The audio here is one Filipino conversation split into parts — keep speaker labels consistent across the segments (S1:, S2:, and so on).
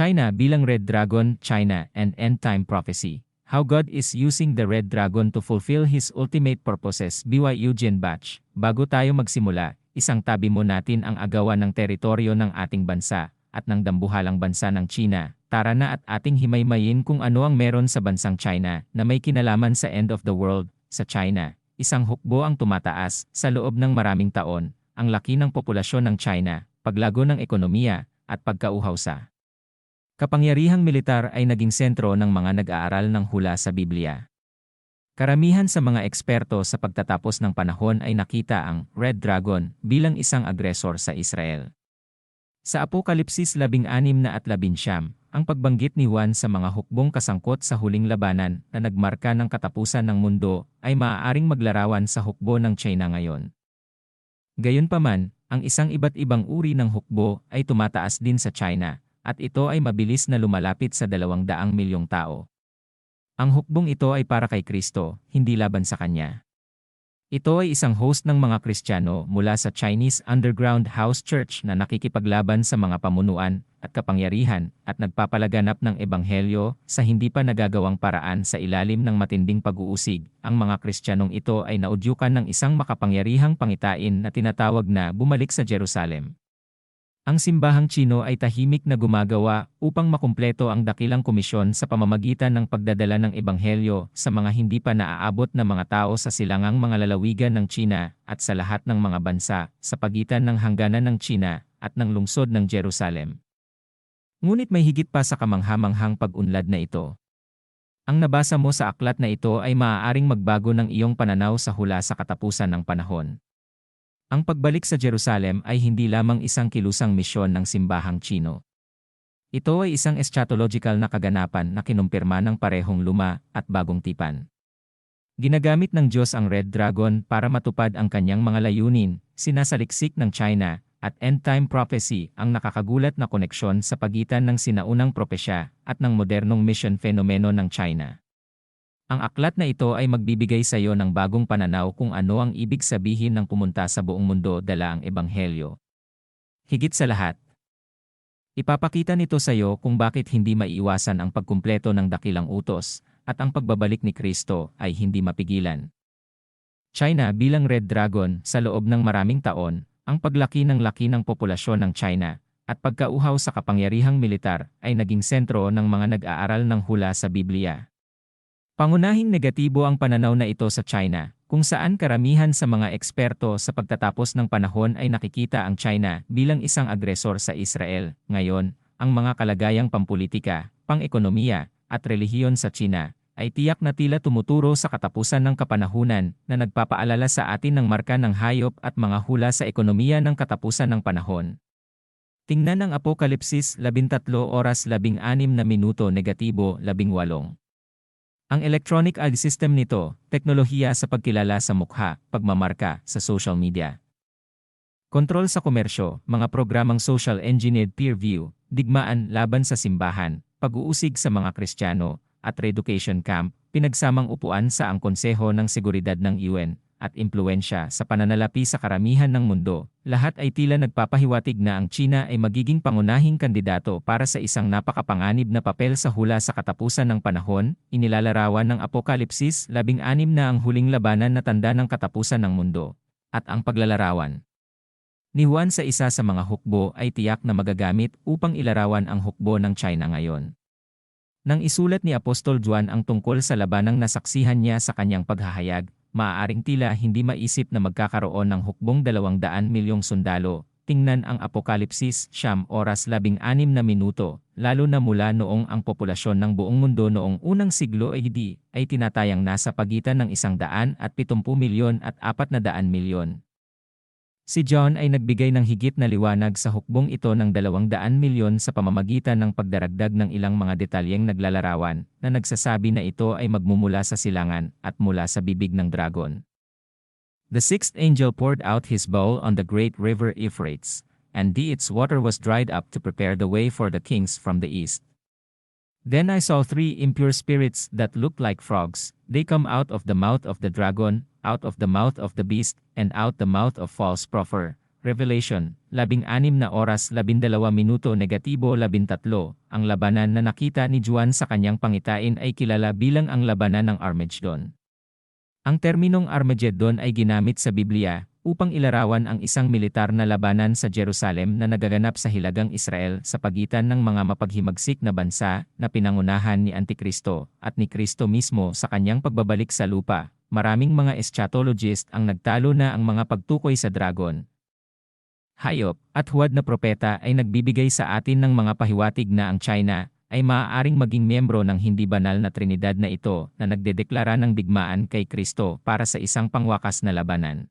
S1: China bilang Red Dragon, China, and End Time Prophecy. How God is using the Red Dragon to fulfill His ultimate purposes. BY Eugene Batch. Bago tayo magsimula, isang tabi mo natin ang agawan ng teritoryo ng ating bansa at ng dambuhalang bansa ng China. Tara na at ating himaymayin kung ano ang meron sa bansang China na may kinalaman sa end of the world sa China. Isang hukbo ang tumataas sa loob ng maraming taon, ang laki ng populasyon ng China, paglago ng ekonomiya, at pagkauhaw sa Kapangyarihang militar ay naging sentro ng mga nag-aaral ng hula sa Biblia. Karamihan sa mga eksperto sa pagtatapos ng panahon ay nakita ang Red Dragon bilang isang agresor sa Israel. Sa Apokalipsis 16 na at 11, ang pagbanggit ni Juan sa mga hukbong kasangkot sa huling labanan na nagmarka ng katapusan ng mundo ay maaaring maglarawan sa hukbo ng China ngayon. Gayunpaman, ang isang iba't ibang uri ng hukbo ay tumataas din sa China at ito ay mabilis na lumalapit sa dalawang daang milyong tao. Ang hukbong ito ay para kay Kristo, hindi laban sa Kanya. Ito ay isang host ng mga Kristiyano mula sa Chinese Underground House Church na nakikipaglaban sa mga pamunuan at kapangyarihan at nagpapalaganap ng ebanghelyo sa hindi pa nagagawang paraan sa ilalim ng matinding pag-uusig. Ang mga Kristiyanong ito ay naudyukan ng isang makapangyarihang pangitain na tinatawag na bumalik sa Jerusalem. Ang simbahang Chino ay tahimik na gumagawa upang makumpleto ang dakilang komisyon sa pamamagitan ng pagdadala ng ebanghelyo sa mga hindi pa naaabot na mga tao sa silangang mga lalawigan ng China at sa lahat ng mga bansa sa pagitan ng hangganan ng China at ng lungsod ng Jerusalem. Ngunit may higit pa sa kamanghamanghang pag-unlad na ito. Ang nabasa mo sa aklat na ito ay maaaring magbago ng iyong pananaw sa hula sa katapusan ng panahon. Ang pagbalik sa Jerusalem ay hindi lamang isang kilusang misyon ng simbahang Chino. Ito ay isang eschatological na kaganapan na kinumpirma ng parehong luma at bagong tipan. Ginagamit ng Diyos ang Red Dragon para matupad ang kanyang mga layunin, sinasaliksik ng China, at end-time prophecy ang nakakagulat na koneksyon sa pagitan ng sinaunang propesya at ng modernong mission fenomeno ng China. Ang aklat na ito ay magbibigay sa iyo ng bagong pananaw kung ano ang ibig sabihin ng pumunta sa buong mundo dala ang ebanghelyo. Higit sa lahat, ipapakita nito sa iyo kung bakit hindi maiiwasan ang pagkumpleto ng dakilang utos at ang pagbabalik ni Kristo ay hindi mapigilan. China bilang Red Dragon sa loob ng maraming taon, ang paglaki ng laki ng populasyon ng China at pagkauhaw sa kapangyarihang militar ay naging sentro ng mga nag-aaral ng hula sa Biblia. Pangunahing negatibo ang pananaw na ito sa China, kung saan karamihan sa mga eksperto sa pagtatapos ng panahon ay nakikita ang China bilang isang agresor sa Israel. Ngayon, ang mga kalagayang pampolitika, pang-ekonomiya, at relihiyon sa China ay tiyak na tila tumuturo sa katapusan ng kapanahunan na nagpapaalala sa atin ng marka ng hayop at mga hula sa ekonomiya ng katapusan ng panahon. Tingnan ang Apokalipsis 13 oras 16 na minuto negatibo 18. Ang electronic ID system nito, teknolohiya sa pagkilala sa mukha, pagmamarka sa social media. Kontrol sa komersyo, mga programang social engineered peer view, digmaan laban sa simbahan, pag-uusig sa mga Kristiyano, at reeducation camp, pinagsamang upuan sa ang konseho ng seguridad ng UN, at impluensya sa pananalapi sa karamihan ng mundo, lahat ay tila nagpapahiwatig na ang China ay magiging pangunahing kandidato para sa isang napakapanganib na papel sa hula sa katapusan ng panahon, inilalarawan ng Apokalipsis 16 na ang huling labanan na tanda ng katapusan ng mundo, at ang paglalarawan. Ni Juan sa isa sa mga hukbo ay tiyak na magagamit upang ilarawan ang hukbo ng China ngayon. Nang isulat ni Apostol Juan ang tungkol sa labanang nasaksihan niya sa kanyang paghahayag, maaaring tila hindi maisip na magkakaroon ng hukbong 200 milyong sundalo. Tingnan ang Apokalipsis, siyam oras 16 na minuto, lalo na mula noong ang populasyon ng buong mundo noong unang siglo AD ay tinatayang nasa pagitan ng 100 at 70 milyon at 400 milyon. Si John ay nagbigay ng higit na liwanag sa hukbong ito ng 200 milyon sa pamamagitan ng pagdaragdag ng ilang mga detalyeng naglalarawan na nagsasabi na ito ay magmumula sa silangan at mula sa bibig ng dragon. The sixth angel poured out his bowl on the great river Euphrates, and its water was dried up to prepare the way for the kings from the east. Then I saw three impure spirits that looked like frogs, they come out of the mouth of the dragon, out of the mouth of the beast, and out the mouth of false prophet. Revelation, 16 na oras 12 minuto negatibo 13, ang labanan na nakita ni Juan sa kanyang pangitain ay kilala bilang ang labanan ng Armageddon. Ang terminong Armageddon ay ginamit sa Biblia upang ilarawan ang isang militar na labanan sa Jerusalem na nagaganap sa Hilagang Israel sa pagitan ng mga mapaghimagsik na bansa na pinangunahan ni Antikristo at ni Kristo mismo sa kanyang pagbabalik sa lupa. Maraming mga eschatologist ang nagtalo na ang mga pagtukoy sa dragon, hayop, at huwad na propeta ay nagbibigay sa atin ng mga pahiwatig na ang China ay maaaring maging miyembro ng hindi banal na Trinidad na ito na nagdedeklara ng digmaan kay Kristo para sa isang pangwakas na labanan.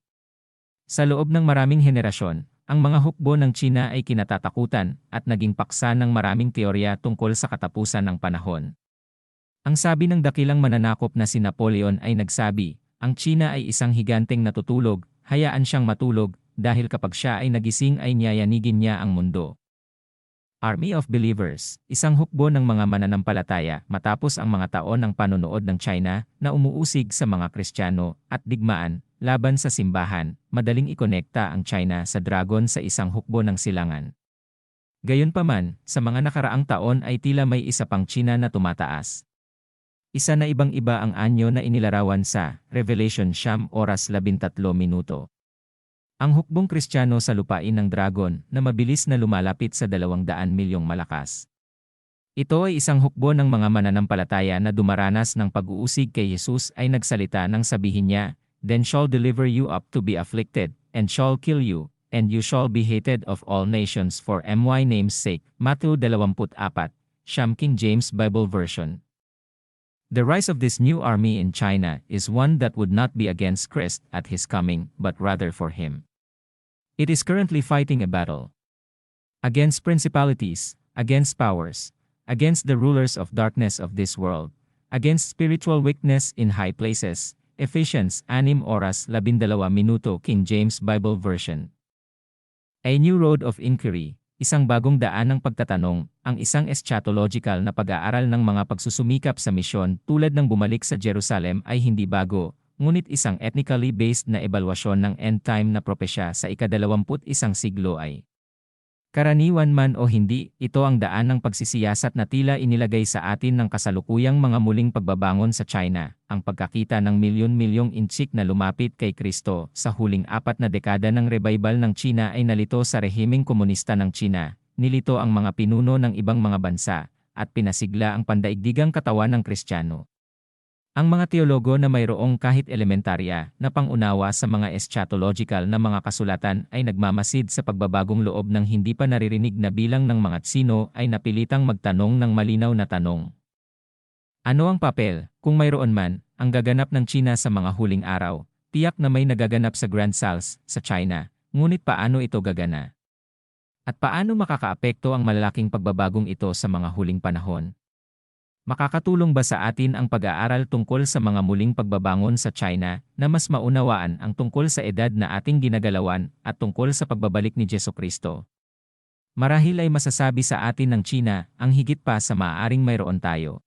S1: Sa loob ng maraming henerasyon, ang mga hukbo ng China ay kinatatakutan at naging paksa ng maraming teorya tungkol sa katapusan ng panahon. Ang sabi ng dakilang mananakop na si Napoleon ay nagsabi, ang China ay isang higanteng natutulog, hayaan siyang matulog, dahil kapag siya ay nagising ay niyayanigin niya ang mundo. Army of Believers, isang hukbo ng mga mananampalataya matapos ang mga taon ng panonood ng China na umuusig sa mga Kristiyano at digmaan laban sa simbahan, madaling ikonekta ang China sa dragon sa isang hukbo ng silangan. Gayunpaman, sa mga nakaraang taon ay tila may isa pang China na tumataas. Isa na ibang-iba ang anyo na inilarawan sa Revelation Siyam Oras 13 Minuto. Ang hukbong kristyano sa lupain ng dragon na mabilis na lumalapit sa 200 milyong malakas. Ito ay isang hukbo ng mga mananampalataya na dumaranas ng pag-uusig kay Jesus ay nagsalita nang sabihin niya, Then shall deliver you up to be afflicted, and shall kill you, and you shall be hated of all nations for my name's sake. Matthew 24, Sham King James Bible Version. The rise of this new army in China is one that would not be against Christ at his coming, but rather for him. It is currently fighting a battle against principalities, against powers, against the rulers of darkness of this world, against spiritual weakness in high places. Ephesians 6 oras 12 minuto King James Bible Version. A New Road of Inquiry, isang bagong daan ng pagtatanong, ang isang eschatological na pag-aaral ng mga pagsusumikap sa misyon tulad ng bumalik sa Jerusalem ay hindi bago, ngunit isang ethnically based na ebalwasyon ng end-time na propesya sa ikadalawamput isang siglo ay Karaniwan man o hindi, ito ang daan ng pagsisiyasat na tila inilagay sa atin ng kasalukuyang mga muling pagbabangon sa China, ang pagkakita ng milyon-milyong inchik na lumapit kay Kristo sa huling apat na dekada ng revival ng China ay nalito sa rehimeng komunista ng China, nilito ang mga pinuno ng ibang mga bansa, at pinasigla ang pandaigdigang katawan ng Kristiyano. Ang mga teologo na mayroong kahit elementarya na pangunawa sa mga eschatological na mga kasulatan ay nagmamasid sa pagbabagong loob ng hindi pa naririnig na bilang ng mga tsino ay napilitang magtanong ng malinaw na tanong. Ano ang papel, kung mayroon man, ang gaganap ng China sa mga huling araw? Tiyak na may nagaganap sa Grand Sals, sa China, ngunit paano ito gagana? At paano makakaapekto ang malalaking pagbabagong ito sa mga huling panahon? Makakatulong ba sa atin ang pag-aaral tungkol sa mga muling pagbabangon sa China na mas maunawaan ang tungkol sa edad na ating ginagalawan at tungkol sa pagbabalik ni Jeso Kristo? Marahil ay masasabi sa atin ng China ang higit pa sa maaaring mayroon tayo.